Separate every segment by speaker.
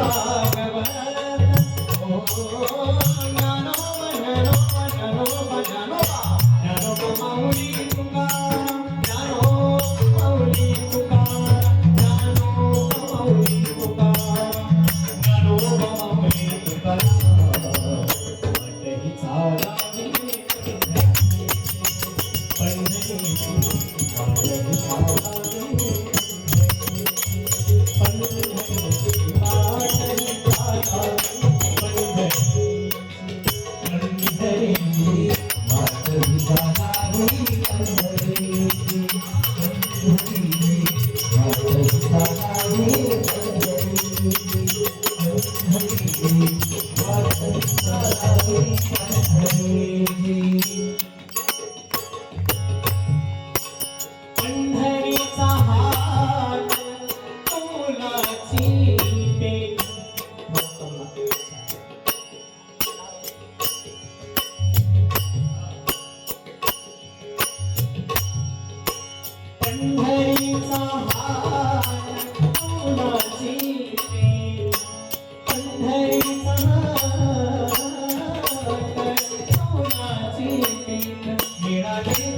Speaker 1: ಭಗವನ್ ಓ Amém.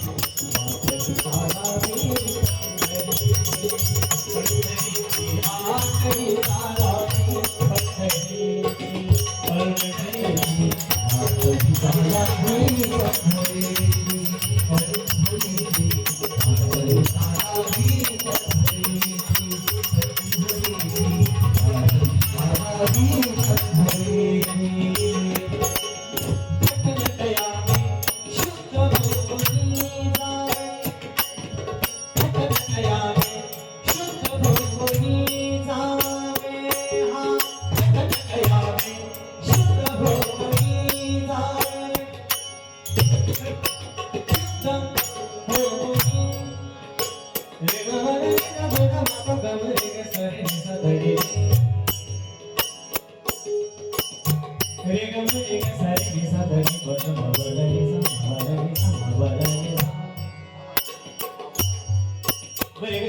Speaker 1: Wait, is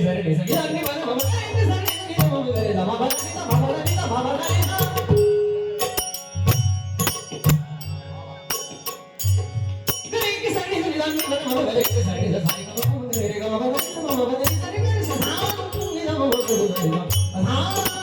Speaker 1: that Is Oh.